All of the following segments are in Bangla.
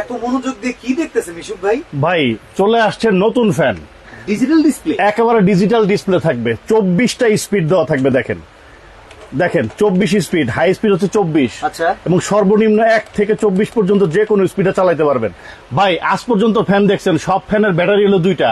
এত মনোযোগ দিয়ে কি দেখতেছে মিশুক ভাই? ভাই চলে আসছে নতুন ফ্যান ডিজিটাল ডিসপ্লে একেবারে ডিজিটাল ডিসপ্লে থাকবে। চব্বিশটা স্পিড দেওয়া থাকবে দেখেন। দেখেন চব্বিশ স্পিড হাই স্পিড হচ্ছে চব্বিশ। আচ্ছা। এবং সর্বনিম্ন এক থেকে চব্বিশ পর্যন্ত যে কোনো স্পিডে চালাইতে পারবেন। ভাই আজ পর্যন্ত ফ্যান দেখছেন সব ফ্যানের ব্যাটারি হলো দুইটা।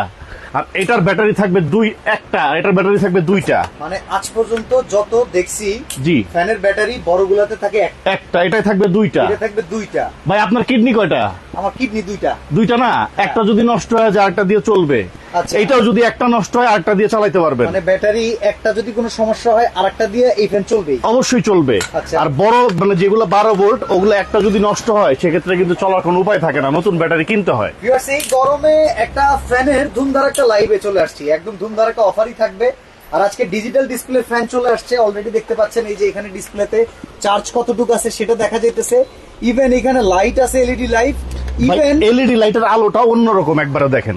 আর এটার ব্যাটারি থাকবে দুই একটা এটার ব্যাটারি থাকবে দুইটা। মানে আজ পর্যন্ত যত দেখছি জি। ফ্যানের ব্যাটারি বড়গুলাতে থাকে একটা। একটা এটাই থাকবে দুইটা। এটা থাকবে দুইটা। ভাই আপনার কিডনি কয়টা? আমার কিডনি দুইটা। দুইটা না? একটা যদি নষ্ট হয়ে যায় আরেকটা দিয়ে চলবে। আচ্ছা। এইটাও যদি একটা নষ্ট হয় আরেকটা দিয়ে চালাতে পারবেন। মানে ব্যাটারি একটা যদি কোনো সমস্যা হয় আরেকটা দিয়ে এই ফ্যান চলবেই। অবশ্যই চলবে। আচ্ছা। আর বড় মানে যেগুলো বারো ভোল্ট ওগুলো একটা যদি নষ্ট হয় সেক্ষেত্রে কিন্তু চলার কোনো উপায় থাকে না নতুন ব্যাটারি কিনতে হয়। এই গরমে একটা ফ্যানের ধুমধার একটা লাইভে চলে আসছি। একদম ধুমধার একটা অফারই থাকবে। আর আজকে ডিজিটাল ডিসপ্লে ফ্যান চলে আসছে। অলরেডি দেখতে পাচ্ছেন এই যে এখানে ডিসপ্লেতে চার্জ কতটুকু আছে সেটা দেখা যাইতেছে। ইভেন এখানে লাইট আছে এলইডি লাইট এলইডি লাইটের আলোটা অন্যরকম একবারে দেখেন।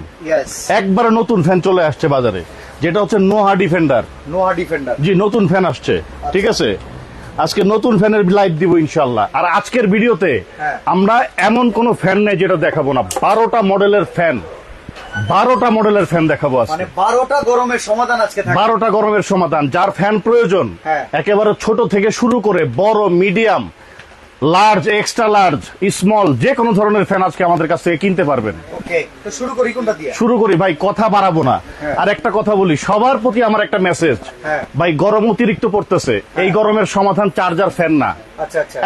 একবারে নতুন ফ্যান চলে আসছে বাজারে। যেটা হচ্ছে নোহা ডিফেন্ডার নোহা ডিফেন্ডার জি নতুন ফ্যান আসছে। ঠিক আছে? আজকে নতুন ফ্যানের লাইট দিব ইনশাল্লাহ আর আজকের ভিডিওতে হ্যাঁ। আমরা এমন কোন ফ্যান নেই যেটা দেখাবো না। বারোটা মডেলের ফ্যান বারোটা মডেলের ফ্যান দেখাবো আজকে। মানে বারোটা গরমের সমাধান আজকে বারোটা গরমের সমাধান। যার ফ্যান প্রয়োজন হ্যাঁ। একেবারে ছোট থেকে শুরু করে বড় medium large extra large small যে কোনো ধরনের ফ্যান আজকে আমাদের কাছ থেকে কিনতে পারবেন। শুরু করি কোনটা দিয়ে? শুরু করি ভাই কথা বাড়াবো না। হ্যাঁ। আর একটা কথা বলি সবার প্রতি আমার একটা মেসেজ হ্যাঁ। ভাই গরম অতিরিক্ত পড়তেছে। এই গরমের সমাধান চার্জার ফ্যান না।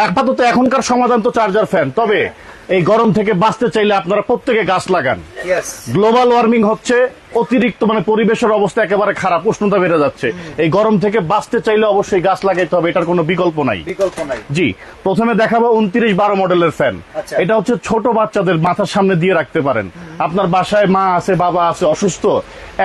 আপাতত এখনকার সমাধান তো চার্জার ফ্যান তবে এই গরম থেকে বাঁচতে চাইলে আপনারা প্রত্যেকে গাছ লাগান। গ্লোবাল ওয়ার্মিং হচ্ছে অতিরিক্ত মানে পরিবেশের অবস্থা একেবারে খারাপ উষ্ণতা বেড়ে যাচ্ছে। এই গরম থেকে বাঁচতে চাইলে অবশ্যই গাছ লাগাইতে হবে এটার কোনো বিকল্প নাই। জি প্রথমে দেখাবো উনত্রিশ বারো মডেলের ফ্যান আচ্ছা। এটা হচ্ছে ছোট বাচ্চাদের মাথার সামনে দিয়ে রাখতে পারেন। আপনার বাসায় মা আছে বাবা আছে অসুস্থ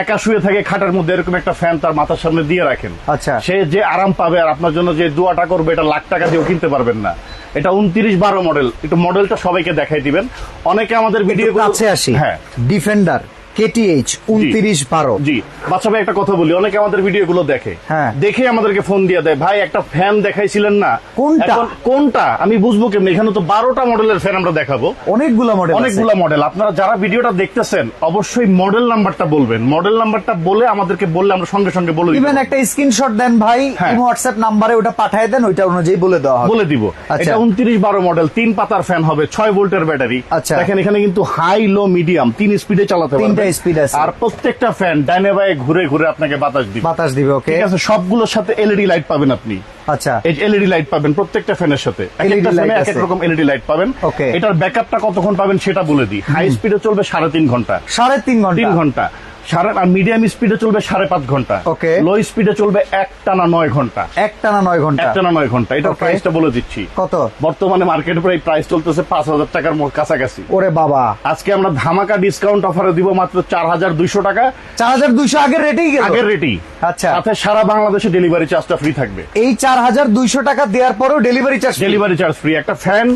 একা শুয়ে থাকে খাটের মধ্যে এরকম একটা ফ্যান তার মাথার সামনে দিয়ে রাখেন। আচ্ছা। সে যে আরাম পাবে আর আপনার জন্য যে দুয়াটা করবে এটা লাখ টাকা দিয়েও কিনতে পারবেন না। এটা উনত্রিশ বারো মডেল একটু মডেলটা সবাইকে দেখাই দিবেন। অনেকে আমাদের ভিডিও কাছে আসি। হ্যাঁ। ডিফেন্ডার কেটিএইচ উনত্রিশ বারো। জি। বাচ্চা ভাই একটা কথা বলি অনেকে আমাদের ভিডিও গুলো দেখে। হ্যাঁ। দেখে আমাদেরকে ফোন দিয়ে দেয় ভাই একটা ফ্যান দেখাইছিলেন না? কোনটা? কোনটা? আমি বুঝব কেমনি এখানে তো বারোটা মডেলের ফ্যান আমরা দেখাবো। অনেকগুলো মডেল অনেকগুলো মডেল আপনারা যারা ভিডিওটা দেখতেছেন অবশ্যই মডেল নাম্বারটা বলবেন। মডেল নাম্বারটা বলে আমাদেরকে বললে আমরা সঙ্গে সঙ্গে বলে ইভেন একটা স্ক্রিনশট দেন ভাই হ্যাঁ। হোয়াটসঅ্যাপ নাম্বারে ওটা পাঠিয়ে দেন ওইটা অনুযায়ী বলে দেওয়া হবে। বলে দিব। আচ্ছা। এটা উনত্রিশ বারো মডেল তিন পাতার ফ্যান হবে ছয় ভোল্টের ব্যাটারি আচ্ছা। দেখেন এখানে কিন্তু হাই লো মিডিয়াম তিন স্পিডে চালাতে তিনটা আছে। আর প্রত্যেকটা ফ্যান ডাইনে বায়ে ঘুরে ঘুরে আপনাকে বাতাস দিবে। বাতাস দিবে ওকে ঠিক আছে সবগুলোর সাথে এলইডি লাইট পাবেন আপনি। আচ্ছা। এই এলইডি লাইট পাবেন প্রত্যেকটা ফ্যানের সাথে। এক একটা ফ্যানে এক এক রকম এলইডি লাইট পাবেন. এটার ব্যাকআপটা কতক্ষণ পাবেন সেটা বলে দিই। হাই স্পিডে চলবে সাড়ে তিন ঘণ্টা। সাড়ে তিন ঘণ্টা। তিন ঘণ্টা। সাড়ে আর মিডিয়াম স্পিডে চলবে সাড়ে পাঁচ ঘণ্টা। Okay. লো স্পিডে চলবে এক টানা নয় ঘণ্টা। একটা না নয় ঘণ্টা। এক টানা নয় ঘণ্টা। Okay. প্রাইসটা বলে দিচ্ছি। কত? বর্তমানে মার্কেটে প্রায় প্রাইস চলতেছে পাঁচ হাজার টাকার কাছাকাছি। ওরে বাবা। আজকে আমরা ধামাকা ডিসকাউন্ট অফারে দিব মাত্র চার হাজার দুইশো টাকা। চার হাজার দুইশো আগের রেটেই আগের রেটি আচ্ছা। সাথে সারা বাংলাদেশে ডেলিভারি চার্জটা ফ্রি থাকবে। এই চার হাজার দুইশো টাকা দেওয়ার পরেও delivery charge delivery charge free একটা ফ্যান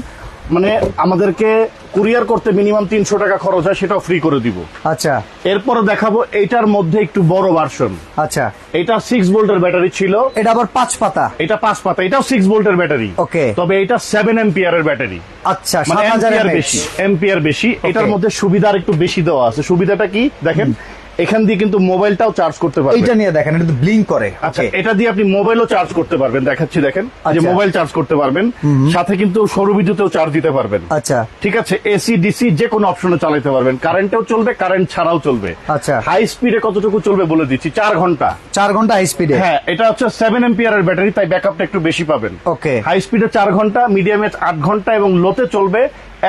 মানে আমাদেরকে কুরিয়ার করতে মিনিমাম তিনশো টাকা খরচ হয় সেটাও ফ্রি করে দিব। আচ্ছা। এরপরে দেখাবো এইটার মধ্যে একটু বড় ভার্সন আচ্ছা। এটা সিক্স ভোল্টের ব্যাটারি ছিল। এটা আবার পাঁচ পাতা। এটা পাঁচ পাতা এটাও সিক্স ভোল্টের ব্যাটারি। ওকে। তবে এটা সেভেন এম্পিয়ার এর ব্যাটারি। আচ্ছা মানে এম্পিয়ার বেশি এম্পিয়ার বেশি। এটার মধ্যে সুবিধা আর একটু বেশি দেওয়া আছে। সুবিধাটা কি? দেখেন এখান দিয়ে কিন্তু মোবাইলটাও চার্জ করতে পারবেন এটা নিয়ে দেখেন এটা ব্লিঙ্ক করে। আচ্ছা এটা দিয়ে আপনি মোবাইলও চার্জ করতে পারবেন দেখাচ্ছি দেখেন। যে আচ্ছা। মোবাইল চার্জ করতে পারবেন সাথে কিন্তু সৌর বিদ্যুতেও চার্জ দিতে পারবেন। আচ্ছা। ঠিক আছে এসি ডিসি যে কোনো অপশনে চালাতে পারবেন। কারেন্টেও চলবে কারেন্ট ছাড়াও চলবে। আচ্ছা। হাই স্পিডে কতটুকু চলবে বলে দিচ্ছি চার ঘণ্টা। চার ঘণ্টা হাই স্পিডে হ্যাঁ এটা হচ্ছে সেভেন এম্পিয়ার এর ব্যাটারি তাই ব্যাকআপটা একটু বেশি পাবেন। ওকে হাই স্পিডে চার ঘণ্টা মিডিয়ামে আট ঘণ্টা এবং লোতে চলবে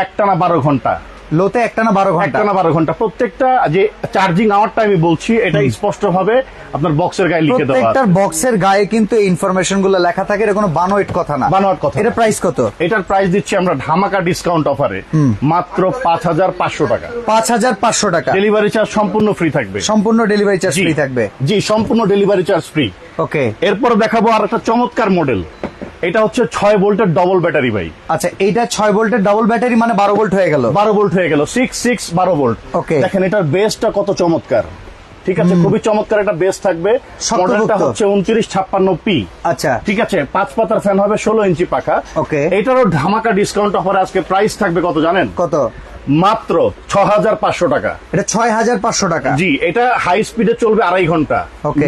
একটানা বারো ঘণ্টা। লোতে একটা না বারো ঘণ্টা? একটানা বারো ঘণ্টা। প্রত্যেকটা যে চার্জিং আওয়ারটা আমি বলছি এটা স্পষ্ট ভাবে আপনার বক্সের গায়ে লিখে দেওয়া। প্রত্যেকটার বক্সের গায়ে কিন্তু এই ইনফরমেশনগুলো লেখা থাকে এটা কোনো বানোয়েট কথা না। বানোয়াট কথা এটা প্রাইস কত? এটার প্রাইস দিচ্ছি আমরা ধামাকা ডিসকাউন্ট অফারে মাত্র পাঁচ হাজার পাঁচশো টাকা। পাঁচ হাজার পাঁচশো টাকা। ডেলিভারি চার্জ সম্পূর্ণ ফ্রি থাকবে। সম্পূর্ণ ডেলিভারি চার্জ ফ্রি থাকবে। জি সম্পূর্ণ ডেলিভারি চার্জ ফ্রি ওকে এরপর দেখাবো আর একটা চমৎকার মডেল এটা হচ্ছে ছয় ভোল্টের ডবল ব্যাটারি ভাই। আচ্ছা এইটা ছয় ভোল্টের ডবল ব্যাটারি মানে বারো ভোল্ট হয়ে গেল? বারো ভোল্ট হয়ে গেল সিক্স সিক্স বারো ভোল্ট। ওকে দেখেন এটার বেসটা কত চমৎকার। ঠিক আছে খুবই চমৎকার একটা বেস থাকবে। মডেলটা হচ্ছে উনত্রিশ ছাপ্পান্ন পি আচ্ছা। ঠিক আছে পাঁচ পাতার ফ্যান হবে ষোলো ইঞ্চি পাখা। Okay. এটারও ধামাকা ডিসকাউন্ট অফারে আজকে। প্রাইস থাকবে কত জানেন? কত? মাত্র ছ হাজার পাঁচশো টাকা। এটা ছয় হাজার পাঁচশো টাকা? জি এটা হাই স্পিডে চলবে আড়াই ঘণ্টা.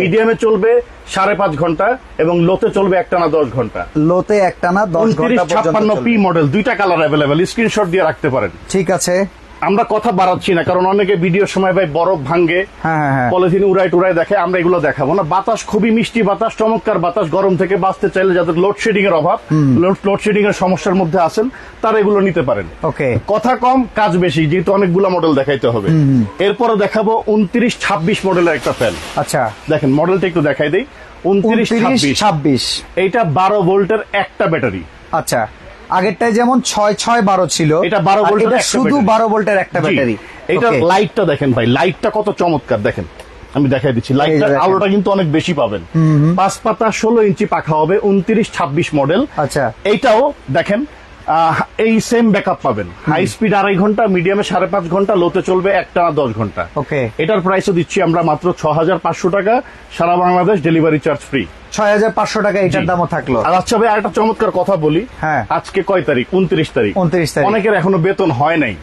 মিডিয়ামে চলবে সাড়ে পাঁচ ঘণ্টা এবং লোতে চলবে একটানা দশ ঘণ্টা। লোতে একটা না দশ ঘণ্টা ছাপ্পান্ন পি মডেল দুইটা কালার অ্যাভেলেবেল স্ক্রিনশট দিয়ে রাখতে পারেন। ঠিক আছে। আমরা কথা বাড়াচ্ছি না কারণ অনেকে ভিডিওর সময় ভাই বরফ ভাঙ্গে হ্যাঁ, হ্যাঁ, হ্যাঁ। পলিথিন উড়াই টুড়াই দেখে আমরা এগুলো দেখাবো না। বাতাস খুবই মিষ্টি বাতাস চমৎকার বাতাস গরম থেকে বাঁচতে চাইলে যাদের লোডশেডিং এর অভাব লোডশেডিং এর সমস্যার মধ্যে আছেন তারা এগুলো নিতে পারেন। ওকে। কথা কম কাজ বেশি যেহেতু অনেকগুলো মডেল দেখাইতে হবে। এরপরে দেখাবো উনত্রিশ ছাব্বিশ মডেলের একটা ফ্যান আচ্ছা। দেখেন মডেলটা একটু দেখাই দিই। উনত্রিশ ছাব্বিশ। এইটা বারো ভোল্টের একটা ব্যাটারি আচ্ছা। আগেরটায় যেমন ছয় ছয় বারো ছিল এটা 12 আর ভোল্টের এটা একটা শুধু বারো ভোল্টের একটা ব্যাটারি। এটা লাইটটা দেখেন ভাই লাইটটা কত চমৎকার দেখেন। আমি দেখাই দিচ্ছি লাইটটা। আলোটা কিন্তু অনেক বেশি পাবেন। পাঁচ পাতা ষোলো ইঞ্চি পাখা হবে উনত্রিশ ছাব্বিশ মডেল আচ্ছা। এইটাও দেখেন এই সেম ব্যাকআপ পাবেন। হাই স্পিড আড়াই ঘণ্টা মিডিয়ামে সাড়ে পাঁচ ঘণ্টা লোতে চলবে একটা দশ ঘণ্টা। Okay. এটার প্রাইসও দিচ্ছি আমরা মাত্র ছ হাজার পাঁচশো টাকা। সারা বাংলাদেশ ডেলিভারি চার্জ ফ্রি ছয় হাজার পাঁচশো টাকা এটার দামও থাকল। আর আচ্ছা ভাই আরেকটা চমৎকার কথা বলি। হ্যাঁ। আজকে কয় তারিখ? উনত্রিশ তারিখ। 29 তারিখ। অনেকের এখনও বেতন হয় নাই।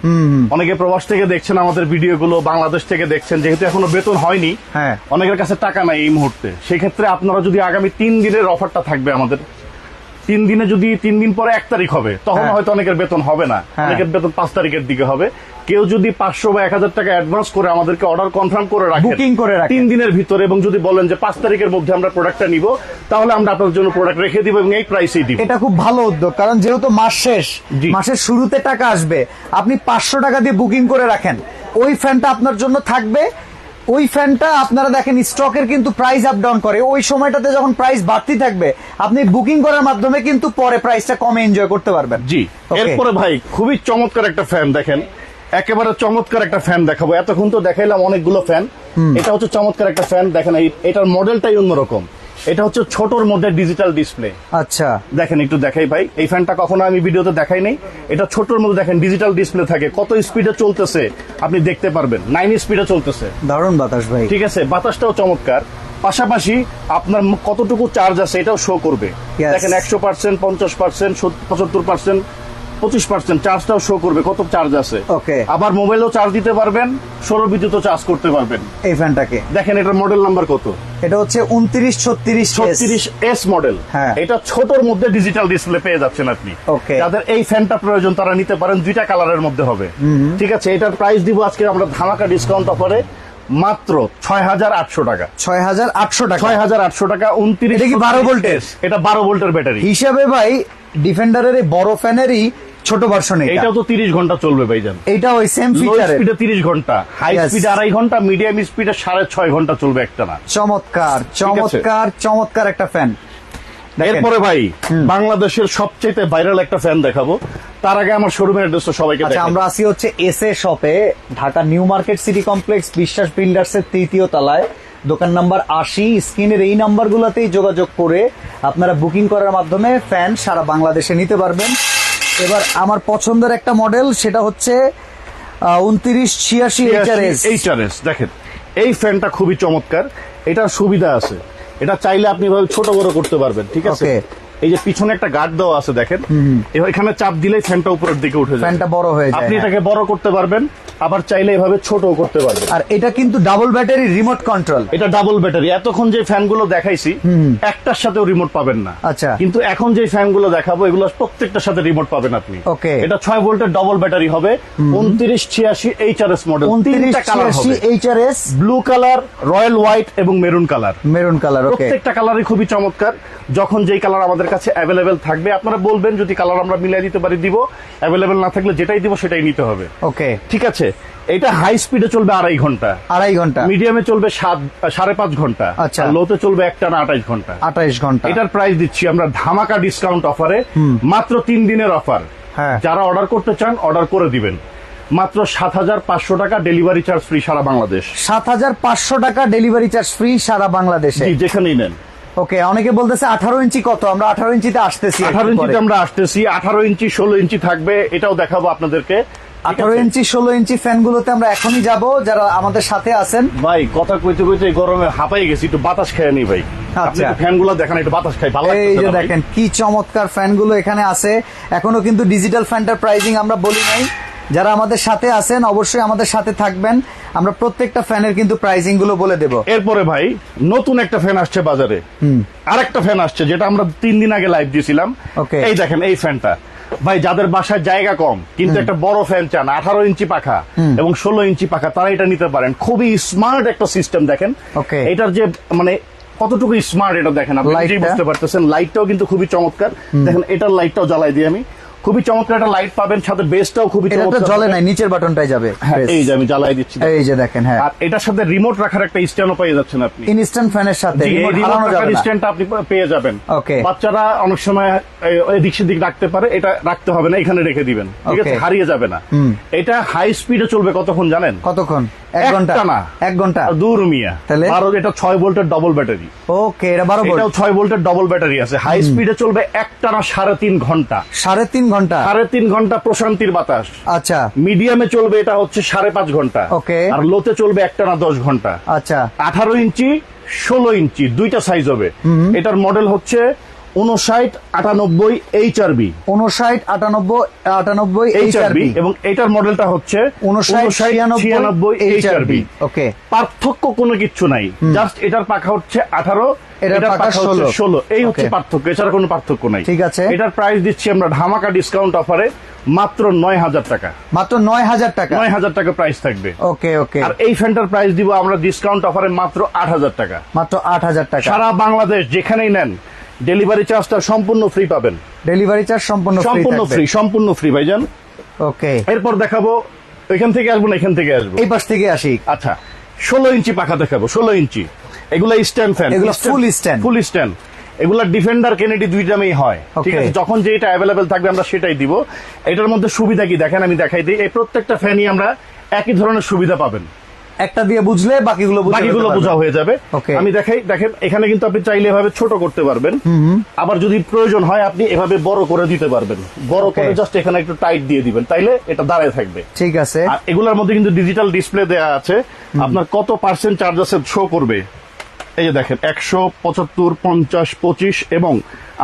অনেকে প্রবাস থেকে দেখছেন আমাদের ভিডিও গুলো বাংলাদেশ থেকে দেখছেন যেহেতু এখনও বেতন হয়নি। হ্যাঁ। অনেকের কাছে টাকা নাই এই মুহূর্তে। সেক্ষেত্রে আপনারা যদি আগামী তিন দিনের অফারটা থাকবে আমাদের তিন দিনে যদি তিন দিন পরে এক তারিখ হবে তখন হ্যাঁ। হয়তো অনেকের বেতন হবে না হ্যাঁ। অনেকের বেতন পাঁচ তারিখের দিকে হবে কেউ যদি পাঁচশো বা এক হাজার টাকা অ্যাডভান্স করে আমাদেরকে অর্ডার কনফার্ম করে রাখেন Booking করে রাখেন। তিন দিনের ভিতরে এবং যদি বলেন যে পাঁচ তারিখের মধ্যে আমরা প্রোডাক্টটা নিব তাহলে আমরা আপনার জন্য প্রোডাক্ট রেখে দিব এবং এই প্রাইসেই দিব এটা খুব ভালো উদ্যোগ কারণ যেহেতু মাস শেষ মাসের শুরুতে টাকা আসবে আপনি পাঁচশো টাকা দিয়ে বুকিং করে রাখেন ওই ফ্যানটা আপনার জন্য থাকবে ওই ফ্যানটা আপনারা দেখেন স্টকের কিন্তু প্রাইস আপ ডাউন করে। ওই সময়টাতে যখন প্রাইস বাড়তি থাকবে আপনি বুকিং করার মাধ্যমে কিন্তু পরে প্রাইসটা কমে এনজয় করতে পারবেন। জি এরপরে ভাই খুবই চমৎকার একটা ফ্যান দেখেন। একেবারে চমৎকার একটা ফ্যান দেখাবো। এতক্ষণ তো দেখাইলাম অনেকগুলো ফ্যান এটা হচ্ছে চমৎকার একটা ফ্যান দেখেন এই- এটার মডেলটাই অন্যরকম। এটা হচ্ছে ছোটর মধ্যে ডিজিটাল ডিসপ্লে আচ্ছা। দেখেন একটু দেখাই ভাই। এই ফ্যানটা কখনো আমি ভিডিওতে দেখাই নাই। এটা ছোটর মধ্যে দেখেন ডিজিটাল ডিসপ্লে থাকে। কত স্পিডে চলতেছে আপনি দেখতে পারবেন। নাইন স্পিডে চলতেছে। দারুণ বাতাস ভাই। ঠিক আছে বাতাসটাও চমৎকার। পাশাপাশি আপনার কতটুকু চার্জ আছে এটাও শো করবে. দেখেন একশো পার্সেন্ট পঞ্চাশ পার্সেন্ট পঁচাত্তর পার্সেন্ট পঁচিশ পার্সেন্ট চার্জটাও শো করবে। কত চার্জ আছে? Okay. আবার মোবাইলেও চার্জ দিতে পারবেন সৌর বিদ্যুৎও চার্জ করতে পারবেন। এই ফ্যানটাকে। দেখেন এটার মডেল নাম্বার কত? এটা হচ্ছে উনত্রিশ ছত্রিশ ছত্রিশ এস মডেল হ্যাঁ। এটা ছোটর মধ্যে ডিজিটাল ডিসপ্লে পেয়ে যাচ্ছেন আপনি। Okay. যাদের এই ফ্যানটা প্রয়োজন তারা নিতে পারেন দুইটা কালারের মধ্যে হবে। ঠিক আছে এটার প্রাইস দিব আজকে আমরা ধামাকা ডিসকাউন্ট অফারে মাত্র ছয় হাজার আটশো টাকা। ছয় হাজার আটশো টাকা। ছয় হাজার আটশো টাকা উনত্রিশ 12 ভোল্টের? এটা বারো ভোল্টের ব্যাটারি হিসাবে ভাই ডিফেন্ডারের এই বড় ফ্যানেরই ছোট ভার্সন এটা। এটাও তো তিরিশ ঘণ্টা চলবে ভাইজান। এইটা ওই সেম লো ফিচারের স্পিডে তিরিশ ঘণ্টা হাই. স্পিডে আড়াই ঘণ্টা মিডিয়াম স্পিডে সাড়ে ছয় ঘণ্টা চলবে একটা না। চমৎকার চমৎকার চমৎকার একটা ফ্যান এরপরে ভাই বাংলাদেশের সবচেয়ে ভাইরাল একটা ফ্যান দেখাবো। তার আগে আমার শোরুমের অ্যাড্রেসটা সবাইকে আচ্ছা আমরা আসি হচ্ছে এস এ শপে Dhaka New Market City Complex Biswas builders এর তৃতীয় তলায়। দোকান নাম্বার আশি স্ক্রিনের এই নাম্বার নাম্বারগুলোতেই যোগাযোগ করে আপনারা বুকিং করার মাধ্যমে ফ্যান সারা বাংলাদেশে নিতে পারবেন। এবার আমার পছন্দের একটা মডেল সেটা হচ্ছে উনত্রিশ ছিয়াশি এইচআরএস এইচআরএস দেখেন এই ফ্যানটা খুবই চমৎকার। এটার সুবিধা আছে। এটা চাইলে আপনি ছোট বড় করতে পারবেন ঠিক আছে. এই যে পিছনে একটা গার্ড দেওয়া আছে দেখেন। এবার এখানে চাপ দিলেই ফ্যানটা উপরের দিকে উঠে যায়। ফ্যানটা বড় হয়ে যায় আপনি হ্যাঁ। এটাকে বড় করতে পারবেন আবার চাইলে এভাবে ছোটও করতে পারবেন। আর এটা কিন্তু ডাবল ব্যাটারি রিমোট কন্ট্রোল এটা ডাবল ব্যাটারি এতক্ষণ যে ফ্যানগুলো দেখাইছি একটার সাথেও রিমোট পাবেন না। আচ্ছা। কিন্তু এখন যে ফ্যানগুলো দেখাবো এগুলো প্রত্যেকটার সাথে রিমোট পাবেন আপনি। Okay. এটা ছয় ভোল্টের ডবল ব্যাটারি হবে। উনত্রিশ ছিয়াশি এইচআরএস মডেল উনত্রিশ তিনটা কালার ছিয়াশি হবে HRS blue colour royal white এবং maroon colour maroon colour okay প্রত্যেকটা কালারই খুবই চমৎকার। যখন যেই কালার আমাদের কাছে অ্যাভেলেবেল থাকবে। আপনারা বলবেন যদি কালার আমরা মিলাই দিতে পারি দিব। অ্যাভেলেবেল না থাকলে যেটাই দিব সেটাই নিতে হবে। ওকে। ঠিক আছে? এটা হাই স্পিডে চলবে আড়াই ঘণ্টা। আড়াই ঘণ্টা। মিডিয়ামে চলবে সাত সাড়ে পাঁচ ঘণ্টা। আচ্ছা। লোতে চলবে একটা না আঠাইশ ঘণ্টা। আঠাইশ ঘণ্টা। এটার প্রাইস দিচ্ছি আমরা ধামাকা ডিসকাউন্ট অফারে মাত্র তিন দিনের অফার হ্যাঁ। যারা অর্ডার করতে চান অর্ডার করে দিবেন। মাত্র সাত হাজার পাঁচশো টাকা ডেলিভারি চার্জ ফ্রি সারা বাংলাদেশ। সাত হাজার পাঁচশো টাকা ডেলিভারি চার্জ ফ্রি সারা বাংলাদেশে। যেখানেই নেন। ওকে অনেকে বলতেছে আঠারো ইঞ্চি কত? আমরা আঠারো ইঞ্চিতে আসতেছি আঠারো ইঞ্চিতে আমরা আসতেছি আঠারো ইঞ্চি ষোলো ইঞ্চি থাকবে এটাও দেখাবো আপনাদেরকে। আঠারো ইঞ্চি ষোলো ইঞ্চি ফ্যান গুলোতে আমরা এখনই যাব যারা আমাদের সাথে আছেন। ভাই কথা কইতে কইতে গরমে হাঁপাই গেছি একটু বাতাস খেয়ে নি ভাই। আচ্ছা। ফ্যানগুলো দেখেন একটু বাতাস খাই ভালো এই যে ভাই? দেখেন কি চমৎকার ফ্যানগুলো এখানে আছে। এখনও কিন্তু ডিজিটাল ফ্যানটার প্রাইজিং আমরা বলি নাই। যারা আমাদের সাথে আছেন অবশ্যই আমাদের সাথে থাকবেন। আমরা প্রত্যেকটা ফ্যানের কিন্তু প্রাইজিংগুলো বলে দেব। এরপরে ভাই নতুন একটা ফ্যান আসছে বাজারে। আরেকটা ফ্যান আসছে যেটা আমরা তিন দিন আগে লাইভ দিয়েছিলাম এই দেখেন এই ফ্যানটা। ভাই যাদের বাসায় জায়গা কম কিন্তু একটা বড় ফ্যান চান আঠারো ইঞ্চি পাখা এবং ষোলো ইঞ্চি পাখা তারা এটা নিতে পারেন। খুবই স্মার্ট একটা সিস্টেম দেখেন. এটার যে মানে কতটুকু স্মার্ট এটা দেখেন আপনি? বুঝতে পারতেছেন। লাইটটাও কিন্তু খুবই চমৎকার। দেখেন এটার লাইটটাও জ্বালাই দিই আমি। খুবই চমৎকার একটা লাইট পাবেন সাথে বেসটাও খুবই চমৎকার জলে নাই নিচের বাটনটাই যাবে হ্যাঁ, এই যে আমি জ্বালাই দিচ্ছি। এই যে দেখেন হ্যাঁ। আর এটার সাথে রিমোট রাখার একটা স্ট্যান্ডও পেয়ে যাচ্ছেন আপনি। ইনস্ট্যান্ট ফ্যানের সাথে হারানো যাবে স্ট্যান্ডটা আপনি পেয়ে যাবেন। Okay. বাচ্চারা অনেক সময় এই- এদিক সেদিক রাখতে পারে এটা রাখতে হবে না এখানে রেখে দিবেন। ঠিক আছে হারিয়ে যাবে না। এটা হাই স্পিডে চলবে কতক্ষণ জানেন? কতক্ষণ? এক ঘণ্টা একটানা। এক ঘণ্টা। আর দূর মিয়া। তাহলে? বারো এটা ছয় ভোল্টের ডবল ব্যাটারি ওকে এটা বারো এটাও ছয় ভোল্টের ডবল ব্যাটারি আছে। হাই স্পিডে চলবে একটানা সাড়ে তিন ঘণ্টা। সাড়ে তিন ঘণ্টা। সাড়ে তিন ঘণ্টা প্রশান্তির বাতাস। আচ্ছা। মিডিয়ামে চলবে এটা হচ্ছে সাড়ে পাঁচ ঘণ্টা। ওকে আর লোতে চলবে একটানা দশ ঘণ্টা। আচ্ছা। আঠারো ইঞ্চি ষোলো ইঞ্চি দুইটা সাইজ হবে। এটার মডেল হচ্ছে উনষাট আটানব্বই এইচ আর বি উনষাট আটানব্বই আটানব্বই এইচ আর বি এবং এটার মডেলটা হচ্ছে উনষাট ছিয়ানব্বই এইচআরবি ওকে। পার্থক্য কোনো কিছু নাই। জাস্ট এটার পাখা হচ্ছে আঠারো এটার পাখা 16 ষোলো। এই হচ্ছে পার্থক্য এছাড়া কোনো পার্থক্য নাই। ঠিক আছে। এটার প্রাইস দিচ্ছি আমরা ধামাকা ডিসকাউন্ট অফারে মাত্র নয় হাজার টাকা। মাত্র নয় হাজার টাকা? নয় হাজার টাকা প্রাইস থাকবে। ওকে ওকে। আর এই ফ্যানটার প্রাইস দিব আমরা ডিসকাউন্ট অফারে মাত্র আট হাজার টাকা। মাত্র আট হাজার টাকা। সারা বাংলাদেশ যেখানেই নেন ডেলিভারি চার্জটা সম্পূর্ণ ফ্রি পাবেন। ডেলিভারি চার্জ সম্পূর্ণ ফ্রি সম্পূর্ণ ফ্রি সম্পূর্ণ ফ্রি ভাইজান। ওকে এরপর দেখাবো এখান থেকে আসব না এখান থেকে আসব। এই পাশ থেকে আসি। আচ্ছা ষোলো ইঞ্চি পাখা দেখাবো ষোলো ইঞ্চি। এগুলা স্ট্যান্ড ফ্যান এগুলা ফুল স্ট্যান্ড। Full stand. এগুলা ডিফেন্ডার কেনেডি দুইটামেই হয়। ঠিক আছে যখন যেটা অ্যাভেলেবেল থাকবে আমরা সেটাই দিব। এটার মধ্যে সুবিধা কি? দেখেন আমি দেখাই দিই। এই প্রত্যেকটা ফ্যানই আমরা একই ধরনের সুবিধা পাবেন। একটা দিয়ে বুঝলে বাকিগুলো বাকিগুলো বোঝা হয়ে যাবে। আমি দেখাই দেখেন এখানে কিন্তু আপনি চাইলে এভাবে ছোট করতে পারবেন। আবার যদি প্রয়োজন হয় আপনি এভাবে বড় করে দিতে পারবেন। বড় করে জাস্ট এখানে একটু টাইট দিয়ে দিবেন। তাইলে এটা দাঁড়ায় থাকবে। ঠিক আছে। এগুলোর মধ্যে কিন্তু ডিজিটাল ডিসপ্লে দেওয়া আছে। আপনার কত পার্সেন্ট চার্জ আছে শো করবে। এই যে দেখেন একশো পঁচাত্তর পঞ্চাশ পঁচিশ এবং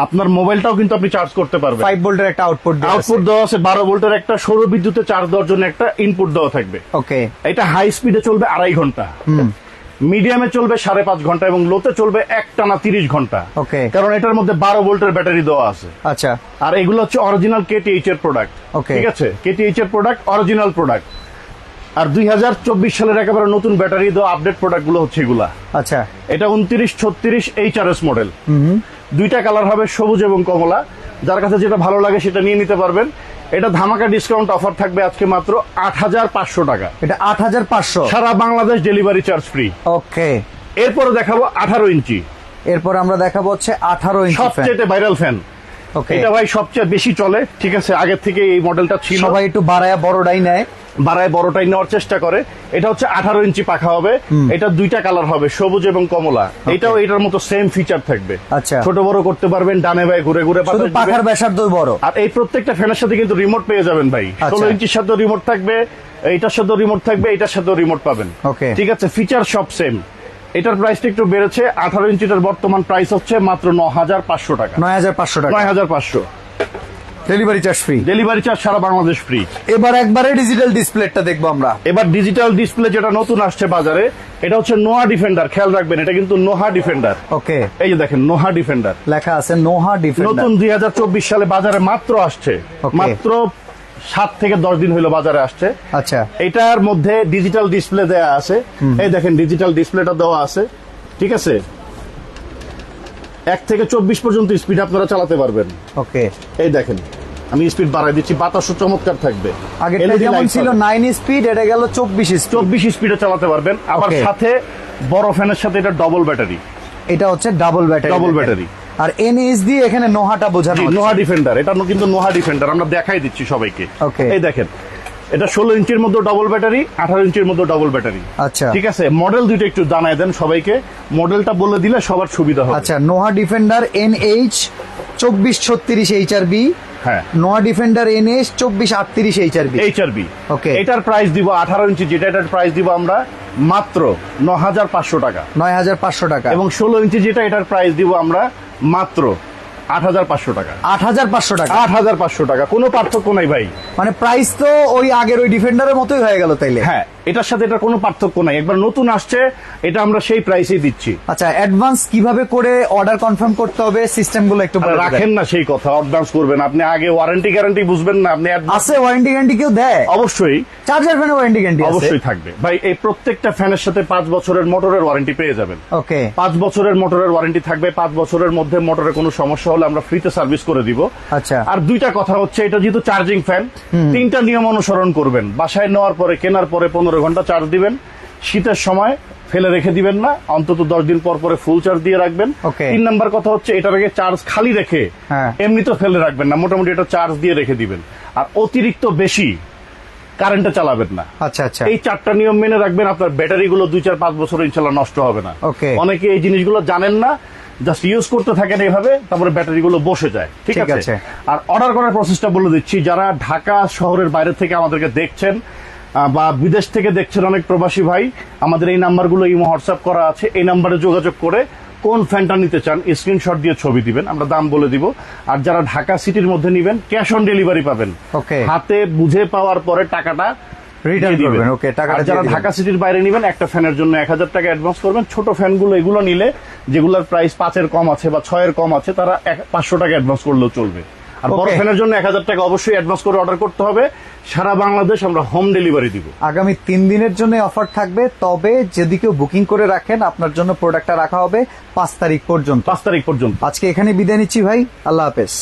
আপনার মোবাইলটাও কিন্তু আপনি চার্জ করতে পারবেন। ফাইভ ভোল্টের একটা আউটপুট আউটপুট দেওয়া আছে বারো ভোল্টের একটা সৌর বিদ্যুতে চার্জ দেওয়ার জন্য একটা ইনপুট দেওয়া থাকবে। ওকে এটা হাই স্পিডে চলবে আড়াই ঘণ্টা। মিডিয়ামে চলবে সাড়ে পাঁচ ঘণ্টা এবং লোতে চলবে এক টানা তিরিশ ঘণ্টা। ওকে কারণ এটার মধ্যে বারো ভোল্টের ব্যাটারি দেওয়া আছে। আচ্ছা। আর এগুলো হচ্ছে অরিজিনাল কেটিএইচ এর প্রোডাক্ট Okay. ঠিক আছে? কেটিএইচ এর প্রোডাক্ট অরিজিনাল প্রোডাক্ট আর দুই হাজার চব্বিশ সালের একেবারে নতুন ব্যাটারি দেওয়া আপডেট প্রোডাক্টগুলো হচ্ছে এগুলা। আচ্ছা। এটা উনত্রিশ ছত্রিশ এইচ আর এস মডেল দুইটা কালার হবে সবুজ এবং কমলা। যার কাছে যেটা ভালো লাগে সেটা নিয়ে নিতে পারবেন। এটা ধামাকা ডিসকাউন্ট অফার থাকবে আজকে মাত্র আট হাজার পাঁচশো টাকা। এটা আট হাজার পাঁচশো। সারা Bangladesh delivery charge free okay. এরপরে দেখাবো আঠারো ইঞ্চি। এরপর আমরা দেখাবো হচ্ছে আঠারো ইঞ্চি সবচেয়ে ভাইরাল ফ্যান ওকে। এটা ভাই সবচেয়ে বেশি চলে। ঠিক আছে আগের থেকে এই মডেলটা ছিল। সবাই একটু বাড়ায়া বড়টাই নেয়। বাড়ায় বড়টাই নেওয়ার চেষ্টা করে। এটা হচ্ছে আঠারো ইঞ্চি পাখা হবে। এটা দুইটা কালার হবে সবুজ এবং কমলা। এটাও এটার মতো সেম ফিচার থাকবে। আচ্ছা। ছোট বড় করতে পারবেন ডানে ভাই ঘুরে ঘুরে। পাখার ব্যাসার্ধ বড়? আর এই প্রত্যেকটা ফ্যানের সাথে কিন্তু রিমোট পেয়ে যাবেন ভাই। আচ্ছা। ষোলো ইঞ্চির সাথে রিমোট থাকবে এইটার সাথে রিমোট থাকবে এটার সাথে রিমোট পাবেন. ঠিক আছে ফিচার সব সেম এটার প্রাইসটা একটু বেড়েছে আঠারো ইঞ্চিটার বর্তমান প্রাইস হচ্ছে মাত্র ন হাজার পাঁচশো টাকা। নয় হাজার পাঁচশো টাকা। নয় হাজার পাঁচশো। Delivery charge free delivery charge সারা বাংলাদেশ ফ্রি এবার একবারে ডিজিটাল ডিসপ্লেটা দেখব আমরা। এবার ডিজিটাল ডিসপ্লে যেটা নতুন আসছে বাজারে এটা হচ্ছে নোহা ডিফেন্ডার খেয়াল রাখবেন এটা কিন্তু নোহা ডিফেন্ডার ওকে এই যে দেখেন নোহা ডিফেন্ডার লেখা আছে নোহা ডিফেন্ডার নতুন দুই হাজার চব্বিশ সালে বাজারে মাত্র আসছে। মাত্র সাত থেকে দশ দিন হলো বাজারে আসছে। আচ্ছা। এটার মধ্যে ডিজিটাল ডিসপ্লে দেওয়া আছে। এই দেখেন ডিজিটাল ডিসপ্লেটা দেওয়া আছে। ঠিক আছে? এক থেকে চব্বিশ পর্যন্ত স্পিড আপনারা চালাতে পারবেন। ওকে। এই দেখেন আমি স্পিড বাড়াই দিচ্ছি বাতাসও চমৎকার থাকবে। আগে যেমন ছিল স্পিড এটা গেল চব্বিশ স্পিড চব্বিশ স্পিডে চালাতে পারবেন। আবার সাথে বড় ফ্যানের সাথে এটা ডবল ব্যাটারি এটা হচ্ছে ডাবল ব্যাটারি Double battery। আর এনএস দিয়ে এখানে নোহাটা বোঝানো নোহা ডিফেন্ডার এটা কিন্তু নোহা ডিফেন্ডার আমরা দেখাই দিচ্ছি সবাইকে. এই দেখেন এটা ষোলো ইঞ্চির মধ্যে ডবল ব্যাটারি আঠারো ইঞ্চির মধ্যে ডবল ব্যাটারি আচ্ছা। ঠিক আছে? মডেল দুইটা একটু জানাই দেন সবাইকে। মডেলটা বলে দিলে সবার সুবিধা হবে। আচ্ছা নোহা ডিফেন্ডার এন এইচ চব্বিশ ছত্রিশ এইচআরবি হ্যাঁ। নোয়া ডিফেন্ডার এনএস চব্বিশ আটত্রিশ এইচআরবি এইচআরবি Okay. এটার প্রাইস দিব আঠারো ইঞ্চি যেটা এটার প্রাইস দিব আমরা মাত্র ন হাজার পাঁচশো টাকা। নয় হাজার পাঁচশো টাকা। এবং ষোলো ইঞ্চি যেটা এটার প্রাইস দিব আমরা মাত্র আট হাজার পাঁচশো টাকা। আট হাজার পাঁচশো টাকা? আট হাজার পাঁচশো টাকা। কোনো পার্থক্য নাই ভাই। মানে প্রাইস তো ওই আগের ওই ডিফেন্ডারের মতোই হয়ে গেল তাইলে? হ্যাঁ। এটার সাথে এটা কোনো পার্থক্য নাই। একবার নতুন আসছে এটা আমরা সেই প্রাইসেই দিচ্ছি। আচ্ছা অ্যাডভান্স কীভাবে করে অর্ডার কনফার্ম করতে হবে? সিস্টেমগুলো একটু রাখেন না সেই কথা অ্যাডভান্স করবেন। আপনি আগে ওয়ারেন্টি গ্যারান্টি বুঝবেন না আপনি আছে ওয়ারেন্টি গ্যারান্টি কেউ দেয়? অবশ্যই। চার্জার ফ্যানে ওয়ারেন্টি গ্যারান্টি আছে। অবশ্যই থাকবে। ভাই এই প্রত্যেকটা ফ্যানের সাথে পাঁচ বছরের মোটরের ওয়ারেন্টি পেয়ে যাবেন। ওকে। পাঁচ বছরের মোটরের ওয়ারেন্টি থাকবে পাঁচ বছরের মধ্যে মোটরে কোনো সমস্যা হলে আমরা ফ্রিতে সার্ভিস করে দিব। আচ্ছা। আর দুইটা কথা হচ্ছে এটা যেহেতু চার্জিং ফ্যান তিনটা নিয়ম অনুসরণ করবেন। বাসায় নেওয়ার পরে কেনার পরে পনেরো ঘণ্টা চার্জ দিবেন। শীতের সময় ফেলে রেখে দিবেন না। অন্তত দশ দিন পর পরে ফুল চার্জ দিয়ে রাখবেন। তিন নাম্বার কথা হচ্ছে এটার আগে চার্জ খালি রেখে হ্যাঁ। এমনি তো ফেলে রাখবেন না। মোটামুটি এটা চার্জ দিয়ে রেখে দিবেন। আর অতিরিক্ত বেশি কারেন্টে চালাবেন না। আচ্ছা আচ্ছা। এই চারটা নিয়ম মেনে রাখবেন আপনার ব্যাটারি গুলো দুই চার পাঁচ বছর ইনশাল্লাহ নষ্ট হবে না। অনেকে এই জিনিসগুলো জানেন না জাস্ট ইউজ করতে থাকেন এইভাবে তারপরে ব্যাটারি গুলো বসে যায়। ঠিক আছে। আর অর্ডার করার প্রসেসটা বলে দিচ্ছি যারা ঢাকা শহরের বাইরে থেকে আমাদেরকে দেখছেন বা বিদেশ থেকে দেখছেন অনেক প্রবাসী ভাই আমাদের এই নাম্বারগুলো ইমো হোয়াটসঅ্যাপ করা আছে। এই নাম্বারে যোগাযোগ করে কোন ফ্যানটা নিতে চান স্ক্রিনশট দিয়ে ছবি দিবেন আমরা দাম বলে দিব। আর যারা ঢাকা সিটির মধ্যে নিবেন ক্যাশ অন ডেলিভারি পাবেন. হাতে বুঝে পাওয়ার পরে টাকাটা দিবেন। করবেন, okay, টাকাটা আর যারা ঢাকা সিটির বাইরে নিবেন একটা ফ্যানের জন্য এক হাজার টাকা অ্যাডভান্স করবেন। ছোট ফ্যানগুলো এগুলো নিলে যেগুলোর প্রাইস পাঁচের কম আছে বা ছয়ের কম আছে তারা পাঁচশো টাকা অ্যাডভান্স করলেও চলবে। আর বড় ফ্যানের জন্য এক হাজার টাকা অবশ্যই অ্যাডভান্স করে অর্ডার করতে হবে। সারা বাংলাদেশ আমরা হোম ডেলিভারি দিব। আগামী তিন দিনের জন্য অফার থাকবে তবে যদি কেউ বুকিং করে রাখেন আপনার জন্য প্রোডাক্টটা রাখা হবে পাঁচ তারিখ পর্যন্ত। পাঁচ তারিখ পর্যন্ত। আজকে এখানে বিদায় নিচ্ছি ভাই আল্লাহ হাফেজ।